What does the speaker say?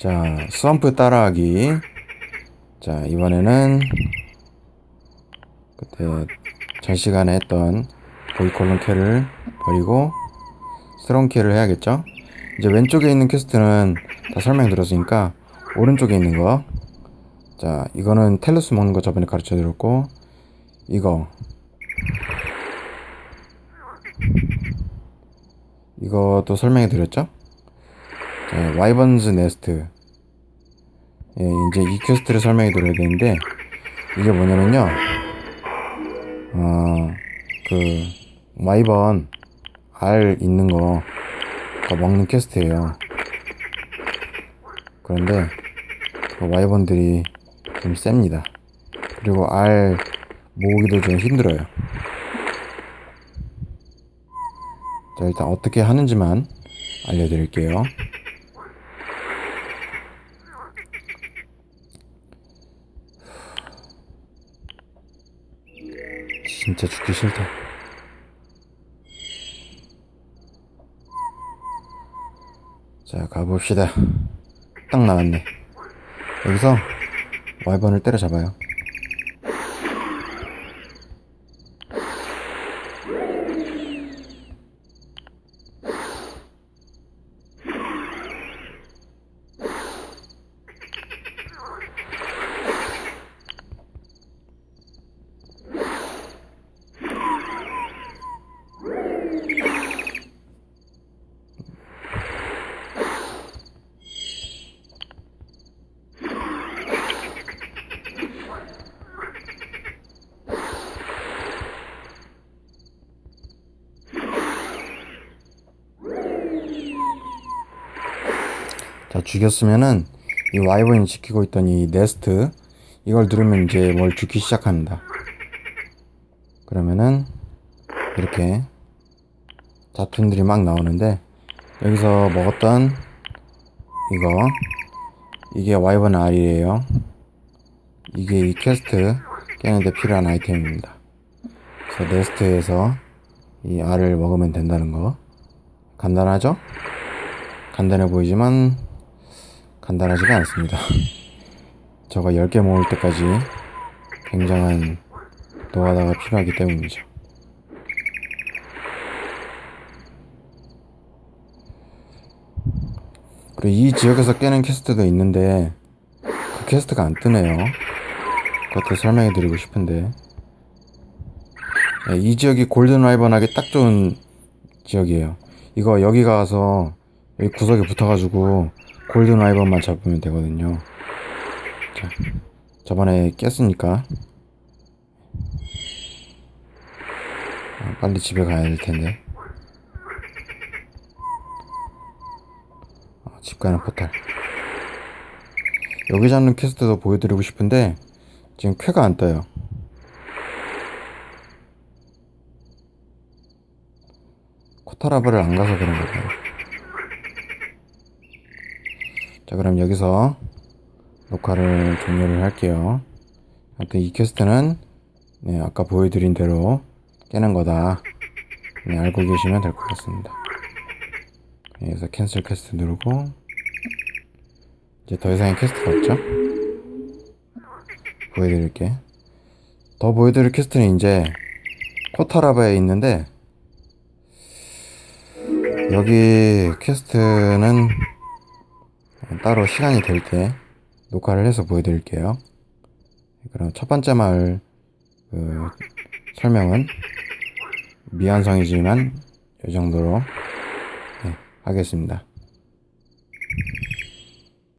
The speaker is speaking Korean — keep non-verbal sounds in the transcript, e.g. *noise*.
자, 스왑프 따라하기. 자, 이번에는 그때 전 시간에 했던 보이콜론 캐를 버리고 스런 캐를 해야겠죠? 이제 왼쪽에 있는 퀘스트는 다 설명 들었으니까 오른쪽에 있는 거. 자, 이거는 텔루스 먹는 거 저번에 가르쳐 드렸고 이거 이것도 설명해 드렸죠? 자, 와이번즈 네스트. 예, 이제 이 퀘스트를 설명해 드려야 되는데 이게 뭐냐면요. 어, 그 와이번 알 있는 거 다 먹는 퀘스트예요. 그런데 그 와이번들이 좀 셉니다. 그리고 알 모으기도 좀 힘들어요. 자, 일단 어떻게 하는지만 알려드릴게요. 진짜 죽기 싫다. 자, 가봅시다. 딱 나왔네. 여기서 와이번을 때려잡아요. 자, 죽였으면은 이 와이번이 지키고 있던 이 네스트 이걸 누르면 이제 뭘 죽기 시작합니다. 그러면은 이렇게 잡툰들이 막 나오는데 여기서 먹었던 이거 이게 와이번 알이에요. 이게 이 퀘스트 깨는데 필요한 아이템입니다. 그래서 네스트에서 이 알을 먹으면 된다는 거 간단하죠? 간단해 보이지만 간단하지가 않습니다. *laughs* 저거 10개 모을 때까지 굉장한 노하다가 필요하기 때문이죠. 그리고 이 지역에서 깨는 퀘스트도 있는데 그 퀘스트가 안 뜨네요. 그것도 설명해 드리고 싶은데 네, 이 지역이 골든 라이번하기 딱 좋은 지역이에요. 이거 여기 가서 여기 구석에 붙어가지고 골든 라이번만 잡으면 되거든요. 자, 저번에 깼으니까 아, 빨리 집에 가야 될 텐데. 아, 집 가는 포탈. 여기 잡는 퀘스트도 보여드리고 싶은데 지금 쾌가 안 떠요. 코타라브를 안 가서 그런 거예요. 자, 그럼 여기서 녹화를 종료를 할게요. 아무튼 이 퀘스트는 네, 아까 보여드린 대로 깨는 거다. 네, 알고 계시면 될 것 같습니다. 네, 그래서 캔슬 퀘스트 누르고 이제 더 이상의 퀘스트가 없죠? 보여드릴게. 더 보여드릴 퀘스트는 이제 코타라바에 있는데 여기 퀘스트는 따로 시간이 될 때 녹화를 해서 보여드릴게요. 그럼 첫 번째 마을 그 설명은 미완성이지만 이 정도로 네, 하겠습니다.